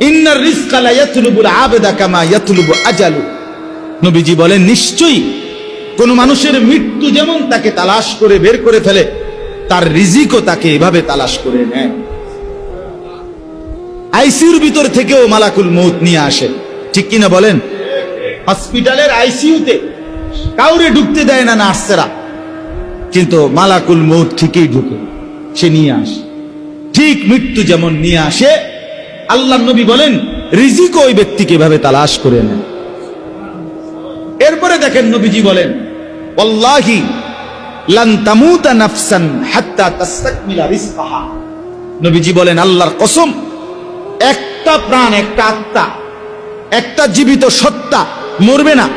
Inner রিজকা ইয়াতলুবুল আবদা কামা ইয়াতলুবু আজালু। নবীজি বলেন, নিশ্চয়ই কোন মানুষের মৃত্যু যেমন তাকে তালাশ করে বের করে ফেলে, তার রিজিকও তাকে এভাবে তালাশ করে নেয়। আইসিইউর ভিতর থেকেও মালাকুল মৌত নিয়ে আসে। ঠিক কিনা বলেন? হসপিটালের আইসিইউতে কাউরে ঢুকতে দেয় না নার্সেরা। কিন্তু মালাকুল মৌত ঠিকই ঢুকে, সে নিয়ে আসে। ঠিক মৃত্যু যেমন নিয়ে আসে আল্লাহ নবী বলেন, রিজিক ওই ব্যক্তিকে এভাবে তালাশ করে নেন। এরপরে দেখেন নবীজি বলেন কসম, একটা প্রাণ, একটা আত্মা, একটা জীবিত সত্তা মরবে না।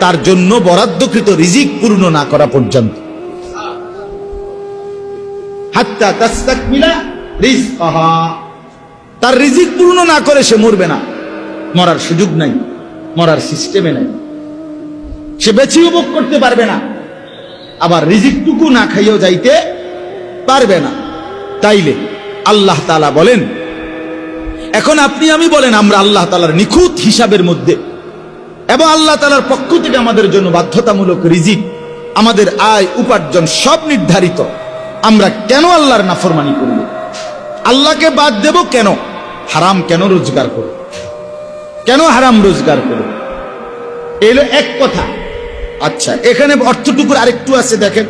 তার জন্য বরাদ্দকৃত রিজিক পূর্ণ না করা পর্যন্ত। হাত্তা তার রিজিক পূর্ণ না করে সে মরবে না। মরার সুযোগ নাই, মরার সিস্টেমে নাই। সে বেশি উপভোগ করতে পারবে না। আবার রিজিকটুকু না খাইয়েও যাইতে পারবে না। তাইলে আল্লাহ তালা বলেন, এখন আপনি আমি বলেন, আমরা আল্লাহ তালার নিখুঁত হিসাবের মধ্যে এবং আল্লাহ তালার পক্ষ থেকে আমাদের জন্য বাধ্যতামূলক রিজিক, আমাদের আয়, উপার্জন সব নির্ধারিত। আমরা কেন আল্লাহর নাফরমানি করব? আল্লাহকে বাদ দেব কেন? হারাম কেন রোজগার করব কেন হারাম রোজগার করব এলো এক কথা। আচ্ছা এখানে অর্থটুকুর আরেকটু আছে, দেখেন।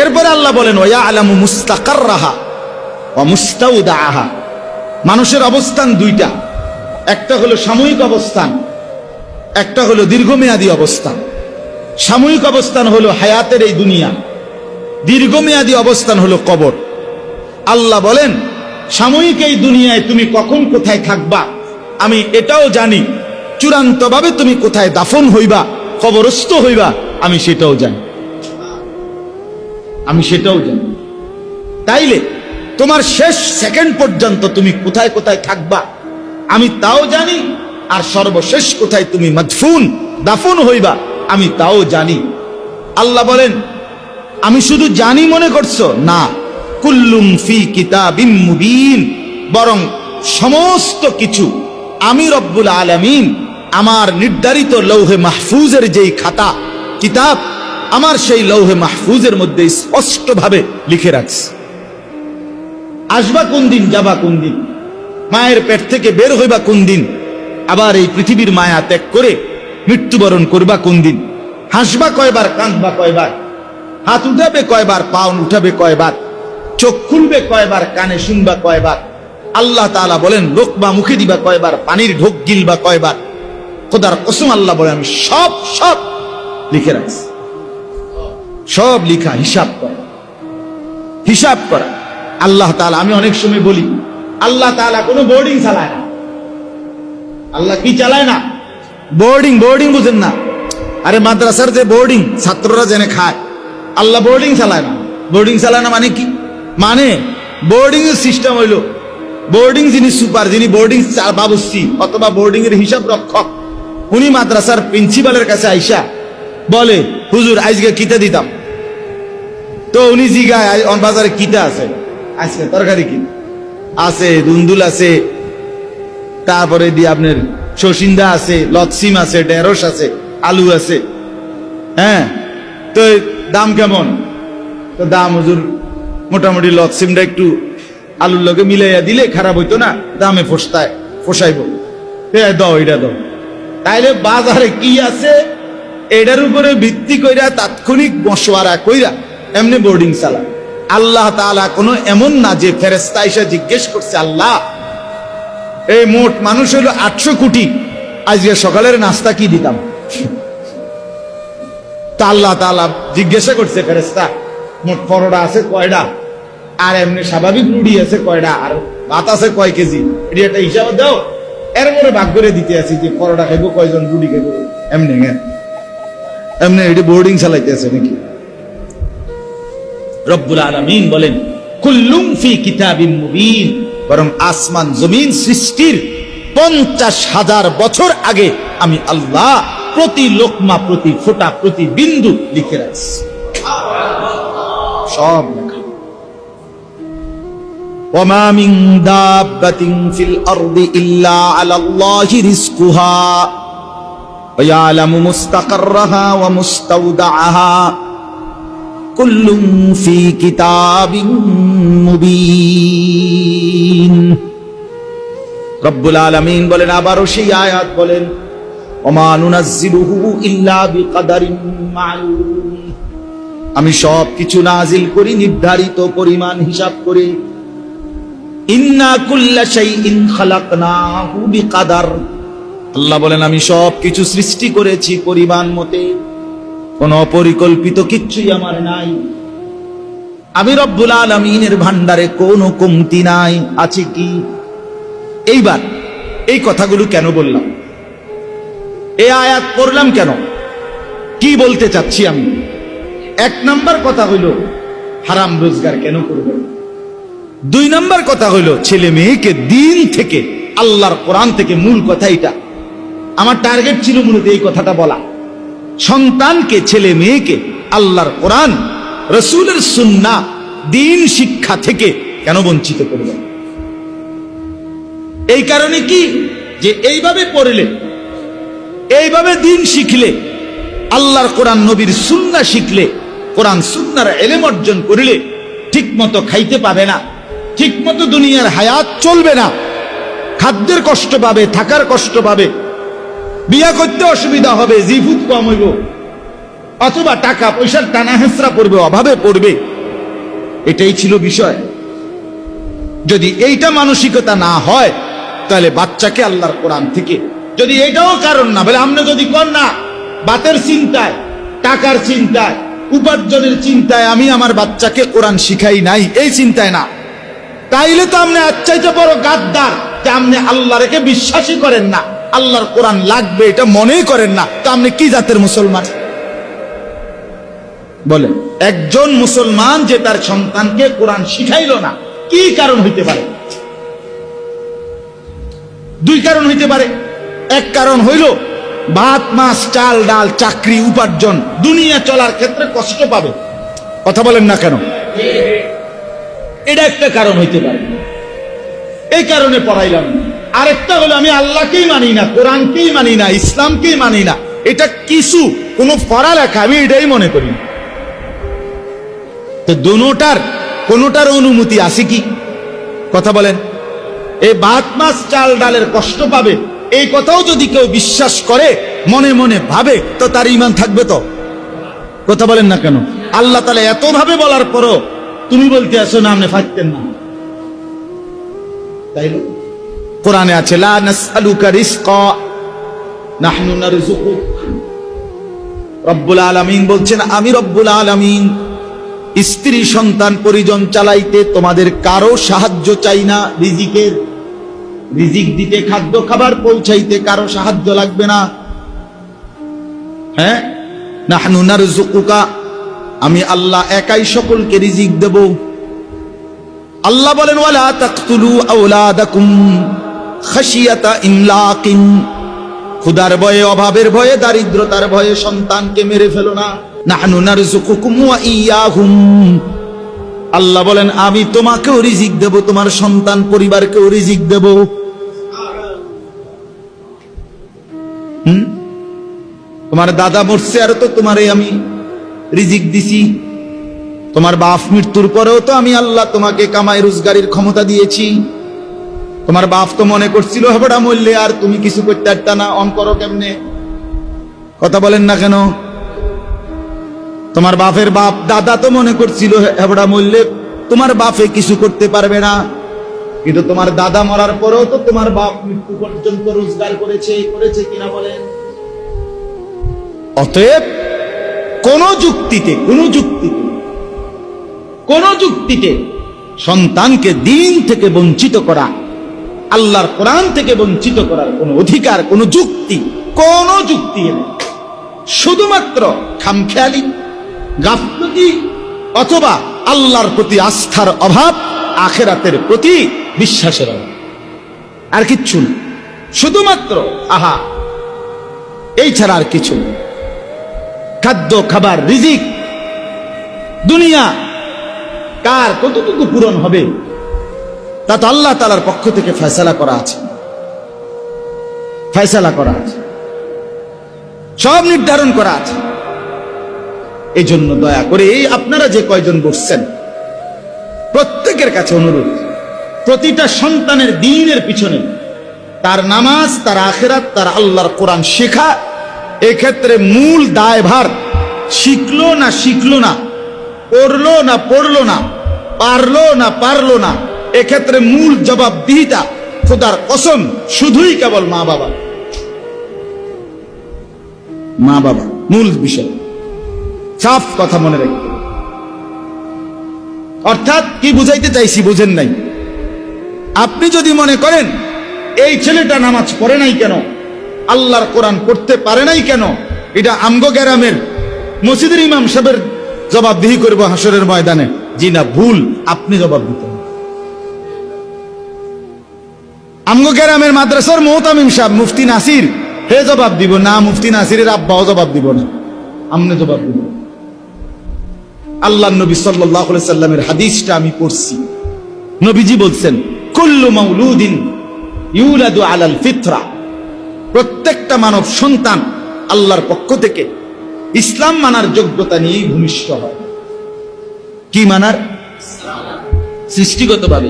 এরপরে আল্লাহ বলেন, ওয়া আলামু মুস্তাকার রাহা ও মুস্তাউদাহা মানুষের অবস্থান দুইটা। একটা হলো সাময়িক অবস্থান, একটা হলো দীর্ঘমেয়াদী অবস্থান। সাময়িক অবস্থান হলো হায়াতের এই দুনিয়া, দীর্ঘমেয়াদী অবস্থান হলো কবর। আল্লাহ বলেন সাময়িক এই দুনিয়ায় তুমি কখন কোথায় থাকবা? আমি এটাও জানি। চূড়ান্তভাবে তুমি কোথায় দাফন হইবা, কবরস্থ হইবা, আমি সেটাও জানি। আমি সেটাও জানি। তাইলে তোমার শেষ সেকেন্ড পর্যন্ত তুমি কোথায় কোথায় থাকবা, আমি তাও জানি, আর সর্বশেষ কোথায় তুমি মদফুন, দাফন হইবা, আমি তাও জানি। আল্লাহ বলেন, আমি শুধু জানি মনে করছ? না। কুল্লুম ফি কিতাবিম মুবিন। বরং সমস্ত কিছু আমি রব্বুল আলামিন আমার নির্ধারিত লৌহে মাহফুজের যেই খাতা, কিতাব, আমার সেই লৌহে মাহফুজের মধ্যে স্পষ্টভাবে লিখে রাখছি। আসবা কোন দিন, যাবা কোন দিন? মায়ের পেট থেকে বের হইবা কোন দিন? আবার এই পৃথিবীর মায়া ত্যাগ করে মৃত্যুবরণ করবা কোন দিন? হাসবা কয়বার, কাঁদবা কয়বার? হাত উঠাবে কয়বার পাউন উঠাবে কয়বার? চোখ খুলবে কয়বার, কানে শুনবা কয়বার। আল্লাহ তাআলা বলেন লোকবা মুখে দিবা কয়বার, পানির ঢোক গিলবা কয়বার। খোদার কসম আল্লাহ বলে, আমি সব সব লিখে রাখছি। সব লিখা, হিসাব করা। হিসাব করা। আল্লাহ তাআলা, আমি অনেক সময় বলি, আল্লাহ তাআলা কোনো বোর্ডিং চালায় না। আল্লাহ কি চালায় না? বোর্ডিং বোর্ডিং বুঝেন না। আরে মাদ্রাসার যে বোর্ডিং ছাত্ররা জেনে খায়। আল্লাহ বোর্ডিং চালায় না। বোর্ডিং চালায় না মানে কি? মানে বোর্ডিং এর সিস্টেম হইল। বোর্ডিং যিনি সুপার যিনি বোর্ডিং বাবুসি অথবা বোর্ডিং এর হিসাব রক্ষক, উনি মাদ্রাসার প্রিন্সিপালের কাছে আইসা বলে, হুজুর, আজকে কিতা দিতাম? তো উনি জিগায় বাজারে কিতা আছে? আজকে তরকারি কি? আছে, দুন্দুল আছে, তারপরে দিয়ে আপনার শসিন্দা আছে লতসিম আছে, ঢেঁড়স আছে, আলু আছে। হ্যাঁ তো দাম কেমন? তো দাম হুজুর মোটামুটি লতসিমটা একটু আলুর লগে মিলাইয়া দিলে খারাপ হইতো না, দামে ফসতায়, ফসাইব। দাও তাইলে বাজারে কি আছে? এটার উপরে ভিত্তি কইরা তাৎক্ষণিক মশওয়ারা কইরা এমনি বোর্ডিং চালা। আল্লাহ তাআলা কোনো এমন না যে ফেরেস্তা এসে জিজ্ঞেস করছে, আল্লাহ, এই মোট মানুষ হলো আটশো কোটি। আজকে সকালের নাস্তা কি দিতাম? তা আল্লাহ তাআলা জিজ্ঞাসা করছে ফেরেস্তা মোট পরোটা আছে কয়টা আর এমনি স্বাভাবিক রুটি আছে কয়টা আর ভাত আছে কয় কেজি? এটি একটা হিসাব দাও। এর মনে ভাগ করে দিতে আছি যে পরোটা খাইবো কয়জন রুটি খাইবো এমনি হ্যাঁ? এমনি এটি বোর্ডিং চালাইতে আছে নাকি? রব্বুল আলামিন বলেন কুল্লুম ফি কিতাবিম মুবিন। বরং আসমান জমিন সৃষ্টির পঞ্চাশ হাজার বছর আগে আমি আল্লাহ প্রতি লোকমা প্রতি ফোঁটা প্রতি বিন্দু লিখে রাখছি। সব লেখা وما من دابة في الأرض إلا على الله رزقها ويعلم مستقرها ومستودعها كل في كتاب مبين রব্বুল আলামিন বলেন আবারও সেই আয়াত বলেন ওমা নুনাজ্জিলুহু ইল্লা বিকাদারিন মালুম আমি সব কিছু নাজিল করি, নির্ধারিত পরিমাণ হিসাব করে। আল্লাহ বলেন, আমি সব কিছু সৃষ্টি করেছি পরিমাণ মতে। কোন অপরিকল্পিত কিচ্ছুই আমার নাই। আমি রব্বুল আলমিনের ভান্ডারে কোনো কমতি নাই। আছে কি? এইবার এই কথাগুলো কেন বললাম? এই আয়াত পড়লাম কেন? কি বলতে চাচ্ছি আমি? এক নাম্বার কথা হইল, হারাম রোজগার কেন করবে? দুই নাম্বার কথা হইল, ছেলে মেয়েকে দিন থেকে, আল্লাহর কোরআন থেকে মূল কথা এটা। আমার টার্গেট ছিল মূলত এই কথাটা বলা। সন্তানকে, ছেলে মেয়েকে, আল্লাহর কোরআন, রসুলের সুন্না, দিন শিক্ষা থেকে কেন বঞ্চিত করবে? এই কারণে কি? যে এইভাবে পড়লে, এইভাবে দিন শিখলে, আল্লাহর কোরআন, নবীর সুন্না শিখলে কোরআন সুন্নার এলেম অর্জন করিলে ঠিক মতো খাইতে পাবে না ঠিক মতো দুনিয়ার হায়াত চলবে না, খাদ্যের কষ্ট পাবে, থাকার কষ্ট পাবে, বিয়া করতে অসুবিধা হবে জিফুত কম হইব, অথবা টাকা পয়সার টানা হেঁচড়া পড়বে, অভাবে পড়বে। এটাই ছিল বিষয়। যদি এইটা মানসিকতা না হয়, তাহলে বাচ্চাকে আল্লাহর কোরআন থেকে, যদি এটাও কারণ না, বলে আমরা যদি কর না, বাতের চিন্তায়, টাকার চিন্তায় উপার্জনের চিন্তায় আমি আমার বাচ্চাকে কোরআন শিখাই নাই। এই চিন্তায় না। তাইলে তো আপনি আচ্ছাইতে বড় গাদ্দার। যে আপনি আল্লাহ রেখে বিশ্বাসই করেন না। আল্লাহর কোরআন লাগবে এটা মনেই করেন না। তো আপনি কি জাতের মুসলমান? বলে একজন মুসলমান যে তার সন্তানকে কোরআন শিখাইল না, কি কারণ হইতে পারে? দুই কারণ হইতে পারে। এক কারণ হইল ভাত, মাছ, চাল, ডাল, চাকরি, উপার্জন, দুনিয়া চলার ক্ষেত্রে কষ্ট পাবে। কথা বলেন না কেন? এটা একটা কারণ হইতে পারে। এই কারণে পড়াইলাম। আরেকটা হলো, আমি আল্লাহকেই মানি না, কোরআনকেই মানি না, ইসলামকেই মানি না। এটা কিছু, কোনো পড়ালেখা, আমি এটাই মনে করি। তো দুটার, কোনোটার অনুমতি আছে কি? কথা বলেন। এই ভাত, মাছ, চাল, ডালের কষ্ট পাবে এই কথাও যদি কেউ বিশ্বাস করে, মনে মনে ভাবে, তো তার ইমান থাকবে তো? কথা বলেন না কেন? আল্লাহ তালা এত ভাবে বলার পরও তুমি বলতে আসো, না, আপনি ফাঁকতেন না। তাই? কোরআনে আছে, লা নাসআলুকা রিজকা, নাহনু নারযুকুক রব্বুল আলামিন বলছেন, আমি রব্বুল আলামিন, স্ত্রী সন্তান পরিজন চালাইতে তোমাদের কারও সাহায্য চাই না, রিজিকের রিজিক দিতে, খাদ্য খাবার পৌঁছাইতে কারও সাহায্য লাগবে না। হ্যাঁ? নাহনু নারযুকুকা, আমি আল্লাহ একাই সকলকে রিজিক দেব। আল্লাহ বলেন, ওয়ালা তাকতুলু আওলাদাকুম খাশিয়াতা ইমলাকিন। ক্ষুধার ভয়ে, অভাবের ভয়ে, দারিদ্রতার ভয়ে সন্তানকে মেরে ফেলো না। নাহনু নারযুকুকুম ওয়া ইয়াহুম। আল্লাহ বলেন, আমি তোমাকেও রিজিক দেব, তোমার সন্তান পরিবারকেও রিজিক দেব। হুম? তোমার দাদা মরছে, আর তো তোমারে আমি রিজিক দিছি। তোমার বাপ মৃত্যুর পরেও তো আমি আল্লাহ তোমাকে কামাই রোজগারের ক্ষমতা দিয়েছি। তোমার বাপ তো মনে করছিল হেবড়া মরলে আর তুমি কিছু করতে পারতা না, অন করো কেমনে? কথা বলেন না কেন? তোমার বাপের বাপ দাদা তো মনে করছিল হেবড়া মরলে তোমার বাপে কিছু করতে পারবে না। কিন্তু তোমার দাদা মরার পরেও তো তোমার বাপ মৃত্যু পর্যন্ত রোজগার করেছে করেছে কিনা বলেন? অতএব কোন যুক্তিতে কোন যুক্তিতে কোন যুক্তিতে সন্তানকে দিন থেকে বঞ্চিত করা, আল্লাহর কোরআন থেকে বঞ্চিত করার কোন অধিকার, কোন যুক্তি কোন যুক্তি শুধুমাত্র খামখেয়ালি, গাফলতি অথবা আল্লাহর প্রতি আস্থার অভাব আখেরাতের প্রতি বিশ্বাসের আর কিচ্ছু শুধুমাত্র, আহা, এই ছাড়া আর কিছু খাদ্য, খাবার, রিজিক, দুনিয়া, কার কতটুকু পূরণ হবে, তা তো আল্লাহ তালার পক্ষ থেকে ফয়সালা করা আছে। ফয়সালা করা আছে। সব নির্ধারণ করা আছে। এই জন্য দয়া করে আপনারা যে কয়জন বসছেন, প্রত্যেকের কাছে অনুরোধ। প্রতিটা সন্তানের দিনের পিছনে তার নামাজ, তার আখেরাত, তার আল্লাহর কোরআন শেখা, এক্ষেত্রে মূল দায়ভার শিখলো না শিখলো না, পড়ল না পড়ল না, পারল না পারল না, এক্ষেত্রে মূল জবাবদিহিতা খোদার কসম, শুধুই কেবল মা বাবা। মা বাবা, মূল বিষয়। সাফ কথা মনে রাখতে হবে। অর্থাৎ কি বুঝাইতে চাইছি বুঝেন নাই। আপনি যদি মনে করেন, এই ছেলেটা নামাজ পড়ে নাই কেন? আল্লাহর কোরআন পড়তে পারে নাই কেন? এটা আমগো গ্যারামের মসজিদের ইমাম সাহেবের জবাবদিহি করব হাসরের ময়দানে। জি না, ভুল। আপনি জবাব দিতেন আমগো গ্যারামের মাদ্রাসার মোহতামিম সাহেব, মুফতি নাসির, হে জবাব দিব? না, মুফতি নাসিরের আব্বাও জবাব দিব না। আমনে জবাব দিব। আল্লাহ নবী সাল্লাহ সাল্লামের হাদিসটা আমি পড়ছি। নবীজি বলছেন ইউলাদু প্রত্যেকটা মানব সন্তান আল্লাহর পক্ষ থেকে ইসলাম মানার যোগ্যতা নিয়েই ভূমিষ্ঠ হয়। কি মানার? সৃষ্টিগতভাবে।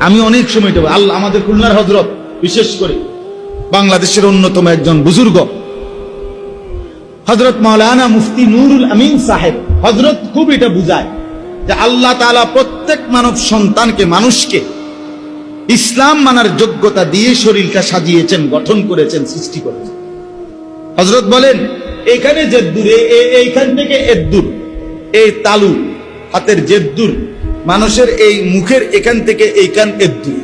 আমি অনেক সময় এটা আল্লাহ আমাদের খুলনার হজরত বিশেষ করে বাংলাদেশের অন্যতম একজন বুজুর্গ। হজরত মাওলানা মুফতি নুরুল আমিন সাহেব হজরত খুব এটা বুঝায় যে আল্লাহ তাআলা প্রত্যেক মানব সন্তানকে, মানুষকে ইসলাম মানার যোগ্যতা দিয়ে শরীরটা সাজিয়েছেন, গঠন করেছেন, সৃষ্টি করেছেন। হজরত বলেন, এখানে এ- এ- এইখান থেকে এদ্দুর এই তালু, হাতের জেদ্দুর মানুষের এই মুখের এখান থেকে এইখান এদ্দুর।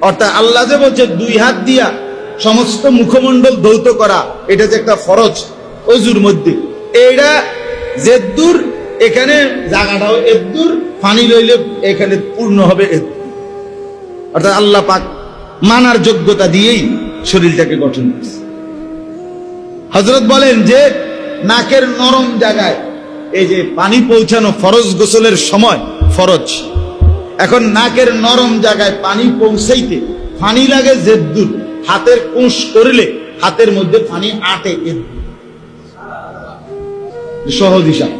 অর্থাৎ আল্লাহ যে বলছে, দুই হাত দিয়া সমস্ত মুখমণ্ডল ধৌত করা, এটা যে একটা ফরজ অজুর মধ্যে। এইটা জেদ্দুর এখানে জায়গাটাও এদ্দুর ফানি লইলে এখানে পূর্ণ হবে এদ্দুর। অর্থাৎ আল্লাহ পাক মানার যোগ্যতা দিয়েই শরীরটাকে গঠন করছে। হজরত বলেন যে, নাকের নরম জায়গায় এই যে পানি পৌঁছানো ফরজ গোসলের সময় ফরজ। এখন নাকের নরম জায়গায় পানি পৌঁছাইতে ফানি লাগে জেদ্দুর হাতের কুশ করলে হাতের মধ্যে ফানি আটে সহজ হিসাব।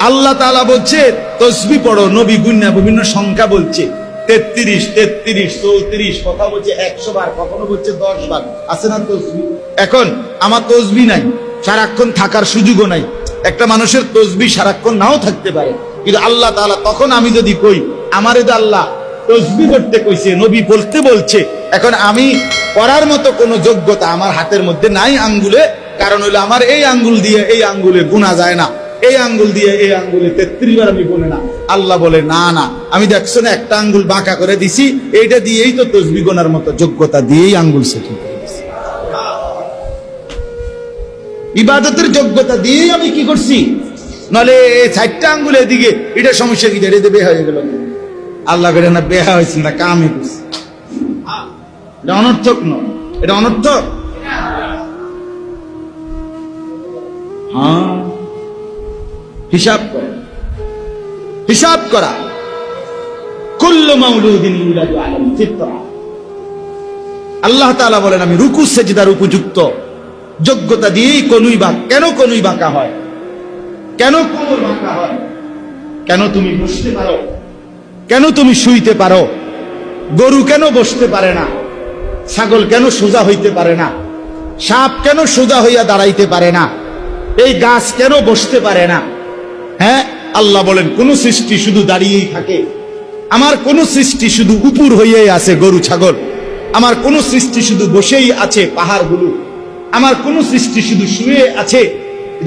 আল্লাহ তাআলা বলছে, তসবি পড়ো, নবী গুন্না বিভিন্ন সংখ্যা বলছে। তেত্রিশ তেত্রিশ, চৌত্রিশ, কথা বলছে একশো বার, কখনো বলছে দশ বার। আছে না তসবি? এখন আমার তসবি নাই, সারাক্ষণ থাকার সুযোগও নাই। একটা মানুষের তসবি সারাক্ষণ নাও থাকতে পারে। কিন্তু আল্লাহ তাআলা তখন আমি যদি কই, আমারে তো আল্লাহ তসবি করতে কইছে, নবী বলতে বলছে। এখন আমি করার মতো কোনো যোগ্যতা আমার হাতের মধ্যে নাই আঙ্গুলে, কারণ হইল আমার এই আঙ্গুল দিয়ে এই আঙ্গুলে গুণা যায় না। এই আঙ্গুল দিয়ে এই আঙ্গুলে তেত্রিশ বার আমি বলে না। আল্লাহ বলে, না না, আমি দেখছ না, একটা আঙ্গুল বাঁকা করে দিছি, এইটা দিয়েই তো তসবি গোনার মতো যোগ্যতা দিয়েই আঙ্গুল সেটিং। ইবাদতের যোগ্যতা দিয়েই আমি কি করছি? নলে এই চারটা আঙ্গুলের দিকে এটা সমস্যা কি? এটা বে হয়ে গেল। আল্লাহ করে না, বেহা হয়েছে না কামে করছে। এটা অনর্থক নয়। এটা অনর্থক? হ্যাঁ। হিসাব করা। হিসাব করা। কুল্লু মাউলুদিন ইউলাদু আলাল ফিতরা। আল্লাহ তাআলা বলেন, আমি রুকু সেজদার উপযুক্ত। যোগ্যতা দিয়েই কোনুই বাঁক কেন কোনুই বাঁকা হয়? কেন কোমর বাঁকা হয়? কেন তুমি বসতে পারো? কেন তুমি শুইতে পারো? গরু কেন বসতে পারে না? ছাগল কেন সোজা হইতে পারে না? সাপ কেন সোজা হইয়া দাঁড়াইতে পারে না? এই গাছ কেন বসতে পারে না? হ্যাঁ আল্লাহ বলেন, কোন সৃষ্টি শুধু দাঁড়িয়েই থাকে। আমার কোন সৃষ্টি শুধু উপুর হইয়াই আছে, গরু, ছাগল। আমার কোন সৃষ্টি শুধু বসেই আছে, পাহাড়গুলো। আমার কোন সৃষ্টি শুধু শুয়ে আছে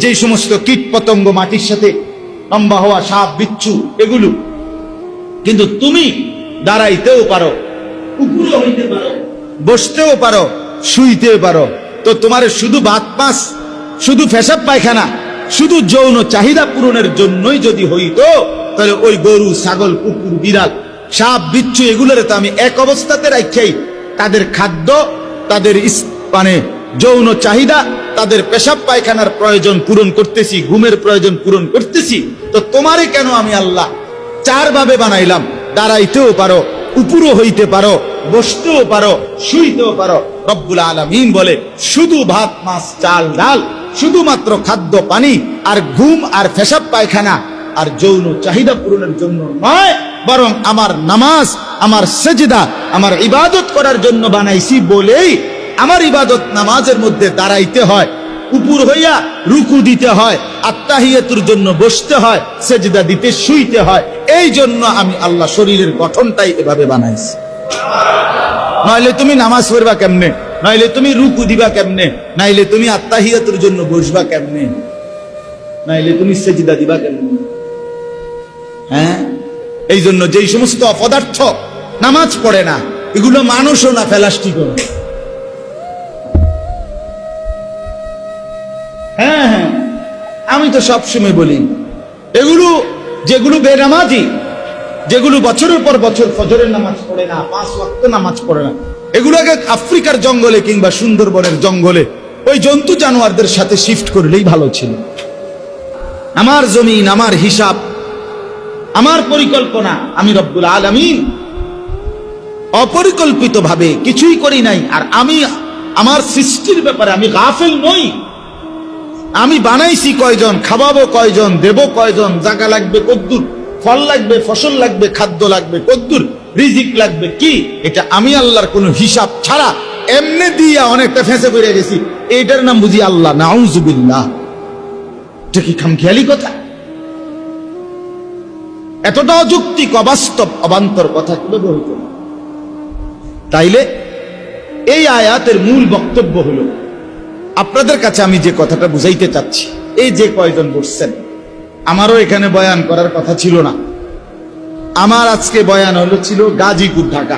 যে সমস্ত কীট পতঙ্গ মাটির সাথে লম্বা হওয়া সাপ, বিচ্ছু, এগুলো। কিন্তু তুমি দাঁড়াইতেও পারো উপরে হইতে পারো, বসতেও পারো, শুইতেও পারো। তো তোমার শুধু বাত পাস, শুধু ফেসাব পায়খানা। শুধু যৌন চাহিদা পূরণের জন্যই যদি হইতো, তাহলে ওই গরু, ছাগল, কুকুর, বিড়াল, সাপ, বিচ্ছু এগুলোর তো আমি এক অবস্থাতে রাখাই তাদের খাদ্য, তাদের মানে যৌন চাহিদা, তাদের পেশাব পায়খানার প্রয়োজন পূরণ করতেছি, ঘুমের প্রয়োজন পূরণ করতেছি। তো তোমারে কেন আমি আল্লাহ চার ভাবে বানাইলাম? দাঁড়াইতেও পারো, উপরও হইতে পারো, বসতেও পারো, শুইতেও পারো। রব্বুল আলমিন বলে, শুধু ভাত, মাছ, চাল, ডাল শুধুমাত্র খাদ্য, পানি আর ঘুম আর ফেসাব পায়খানা আর যৌন চাহিদা পূরণের জন্য নয়, বরং আমার নামাজ, আমার সেজদা, আমার ইবাদত করার জন্য বানাইছি বলেই আমার ইবাদত নামাজের মধ্যে দাঁড়াইতে হয়। উপর হইয়া রুকু দিতে হয় আত্মাহিয়াতুর জন্য বসতে হয়, সেজদা দিতে শুইতে হয়। এই জন্য আমি আল্লাহ শরীরের গঠনটাই এভাবে বানাইছি। নইলে তুমি নামাজ পড়বা কেমনে? নইলে তুমি রুকু দিবা কেমনে? নাইলে তুমি আত্মাহিয়াতুর জন্য বসবা কেমনে? নাইলে তুমি সেজদা দিবা কেমনে? হ্যাঁ? এই জন্য যেই সমস্ত অপদার্থ নামাজ পড়ে না, এগুলো মানুষও না ফেলাস্টিকও না। হ্যাঁ হ্যাঁ আমি তো সবসময় বলি, এগুলো যেগুলো বেনামাজি, যেগুলো বছরের পর বছর ফজরের নামাজ পড়ে না, পাঁচ ওয়াক্ত নামাজ পড়ে না এগুলোকে আফ্রিকার জঙ্গলে কিংবা সুন্দরবনের জঙ্গলে ওই জন্তু জানোয়ারদের সাথে শিফট করলেই ভালো ছিল। আমার জমিন, আমার হিসাব, আমার পরিকল্পনা, আমি রব্বুল আলমিন। অপরিকল্পিত ভাবে কিছুই করি নাই, আর আমি আমার সৃষ্টির ব্যাপারে আমি গাফেল নই। আমি বানাইছি কয়জন, খাওয়াবো কয়জন, দেব কয়জন জায়গা লাগবে কদ্দুর। ফল লাগবে, ফসল লাগবে, খাদ্য লাগবে, কদ্দুর, রিজিক লাগবে। কি? এটা আমি আল্লাহর কোনো হিসাব ছাড়া এমনি দিয়া অনেকটা ফেঁসে পড়ে গেছি। এইটার নাম বুঝি আল্লাহ, নাউজুবিল্লাহ। এটা কি খামখেয়ালি কথা? এতটা অযৌক্তিক, অবাস্তব, অবান্তর কথা কীভাবে তাইলে এই আয়াতের মূল বক্তব্য হলো, আপনাদের কাছে আমি যে কথাটা বুঝাইতে চাচ্ছি, এই যে কয়জন বসছেন আমারও এখানে বয়ান করার কথা ছিল না। আমার আজকে বয়ান হলো ছিল গাজীপুর, ঢাকা।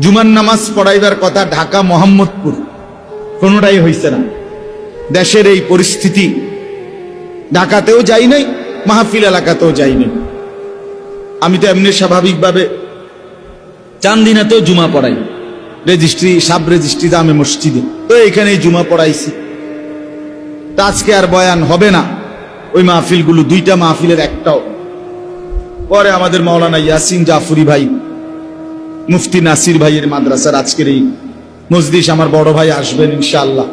জুমার নামাজ পড়াইবার কথা ঢাকা, মোহাম্মদপুর। কোনোটাই হইছে না। দেশের এই পরিস্থিতি, ঢাকাতেও যাই নাই, মাহফিল এলাকাতেও যাই নাই। আমি তো এমনি স্বাভাবিকভাবে চান্দিনাতেও জুমা পড়াই। রেজিস্ট্রি, সাব রেজিস্ট্রি দামে মসজিদে। তো এখানেই জুমা পড়াইছি। তা আজকে আর বয়ান হবে না। ওই মাহফিলগুলো দুইটা মাহফিলের একটাও। পরে আমাদের মাওলানা ইয়াসিন জাফরি ভাই, মুফতি নাসির ভাইয়ের মাদ্রাসার আজকের এই মসজিদ আমার বড় ভাই আসবেন ইনশাআল্লাহ।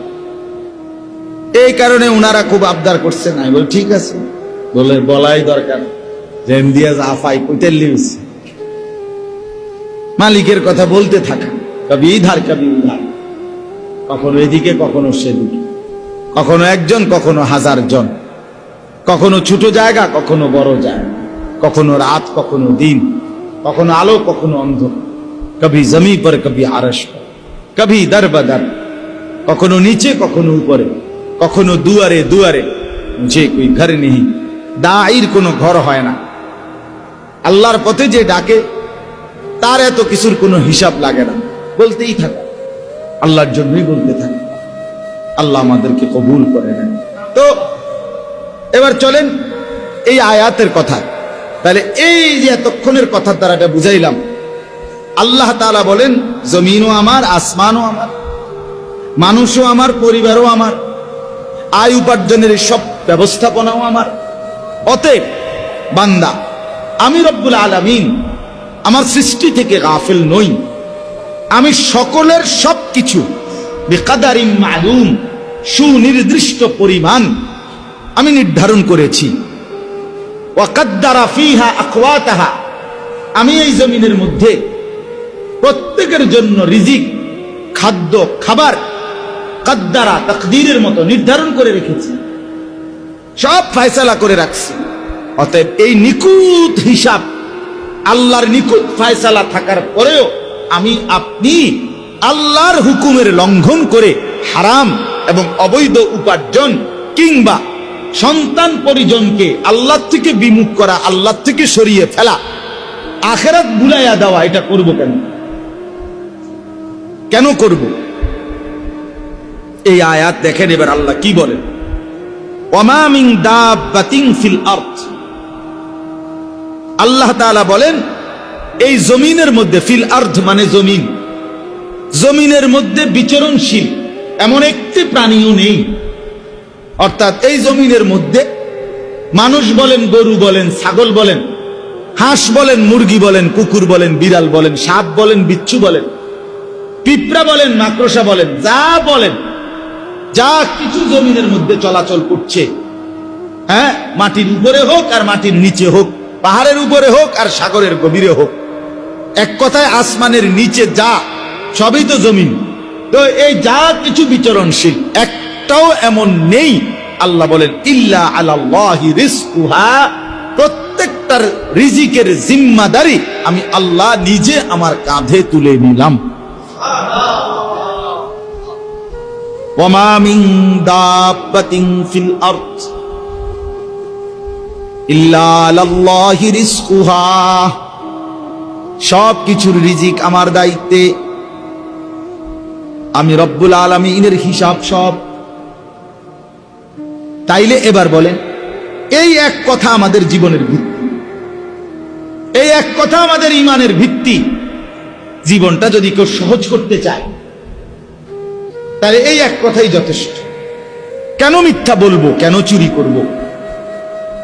এই কারণে ওনারা খুব আবদার করছেন আমি বল ঠিক আছে। বলে বলাই দরকার। দিয়া জাফাই কইতেল লিউস মালিকের কথা বলতে থাকা। কবি ধার, কবি উধার। কখনো এদিকে, কখনো সেদিকে। কখনো একজন, কখনো হাজার জন কখনো ছোট জায়গা, কখনো বড় জায়গা। কখনো রাত, কখনো দিন। কখনো আলো, কখনো অন্ধ কবি জমি পর, কবি আরস কবি দর বদর কখনো নিচে, কখনো উপরে। কখনো দুয়ারে দুয়ারে। যে কই ঘর নেই। দায়ের কোনো ঘর হয় না। আল্লাহর পথে যে ডাকে, তার এত কিছুর কোনো হিসাব লাগে না। বলতেই থাকে। আল্লাহর জন্যই বলতে থাকে। আল্লাহ আমাদেরকে কবুল করে নেন। তো এবার চলেন এই আয়াতের কথা। তাহলে এই যে এতক্ষণের কথার দ্বারা এটা বুঝাইলাম, আল্লাহ তাআলা বলেন, জমিনও আমার, আসমানও আমার, মানুষও আমার, পরিবারও আমার, আয় উপার্জনের সব ব্যবস্থাপনাও আমার। অতএব বান্দা, আমি রব্বুল আলামিন আমার সৃষ্টি থেকে গাফেল নই। আমি সকলের সব কিছু বেকাদারিম মালুম, সুনির্দিষ্ট পরিমাণ আমি নির্ধারণ করেছি। আমি এই জমিনের মধ্যে প্রত্যেকের জন্য রিজিক, খাদ্য, খাবার কাদ্দারা তাকদীরের মতো নির্ধারণ করে রেখেছি। সব ফয়সালা করে রাখছি। অতএব এই নিকুত হিসাব, আল্লাহর নিকুত ফয়সালা থাকার পরেও আমি আপনি আল্লাহর হুকুমের লঙ্ঘন করে হারাম এবং অবৈধ উপার্জন কিংবা সন্তান পরিজনকে আল্লাহ থেকে বিমুখ করা, আল্লাহ থেকে সরিয়ে ফেলা। আখেরাত বুলাইয়া দেওয়া, এটা করব কেন? কেন করব? এই আয়াত দেখেন এবার আল্লাহ কি বলেন? ওমামিং দাবাতিং ফিল আর্থ আল্লাহ তাআলা বলেন, এই জমিনের মধ্যে, ফিল আর্থ মানে জমিন। জমিনের মধ্যে বিচরণশীল, এমন একটি প্রাণীও নেই। অর্থাৎ এই জমিনের মধ্যে মানুষ বলেন, গরু বলেন, ছাগল বলেন, হাঁস বলেন, মুরগি বলেন, কুকুর বলেন, বিড়াল বলেন, সাপ বলেন, বিচ্ছু বলেন, পিঁপড়া বলেন, মাকড়সা বলেন, যা বলেন, যা কিছু জমিনের মধ্যে চলাচল করছে। হ্যাঁ মাটির উপরে হোক আর মাটির নিচে হোক, পাহাড়ের উপরে হোক আর সাগরের গভীরে হোক, এক কথায় আসমানের নিচে যা, সবই তো জমিন। তো এই যা কিছু বিচরণশীল একটাও এমন নেই। আল্লাহ বলেন, ইল্লা রিজকুহা। প্রত্যেকটার রিজিকের জিম্মাদারি আমি আল্লাহ নিজে আমার কাঁধে তুলে নিলাম। সব কিছুর রিজিক আমার দায়িত্বে। আমি রব্বুল আলমিনের হিসাব সব তাইলে এবার বলেন, এই এক কথা আমাদের জীবনের ভিত্তি। এই এক কথা আমাদের ইমানের ভিত্তি। জীবনটা যদি কেউ সহজ করতে চায়, তাহলে এই এক কথাই যথেষ্ট। কেন মিথ্যা বলব, কেন চুরি করব।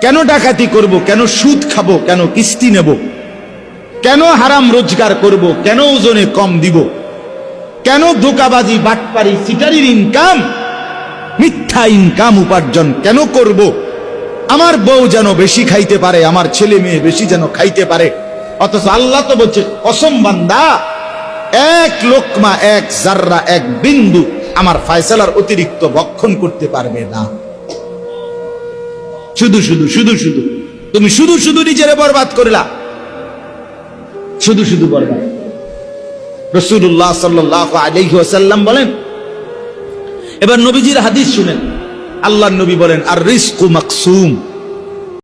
কেন ডাকাতি করব, কেন সুদ খাব, কেন কিস্তি নেব? কেন হারাম রোজগার করব, কেন ওজনে কম দিব? কেন ধোকাবাজি, বাটপারি, সিটারির ইনকাম মিথ্যা ইনকাম উপার্জন কেন করব? আমার বউ যেন বেশি খাইতে পারে, আমার ছেলে মেয়ে বেশি যেন খাইতে পারে। অথচ আল্লাহ তো বলছে কসম বান্দা, এক লোকমা, এক জাররা, এক বিন্দু আমার ফায়সালার অতিরিক্ত বক্ষণ করতে পারবে না। শুধু শুধু শুধু শুধু। তুমি শুধু শুধু নিজেরে বরবাদ করলা। শুধু শুধু বরবাদ। রসুল্লাহ সাল্লাহ ওয়াসাল্লাম বলেন এবার নবীজির হাদিস শুনেন। আল্লাহ নবী বলেন আর রিস্কু মাকসুম।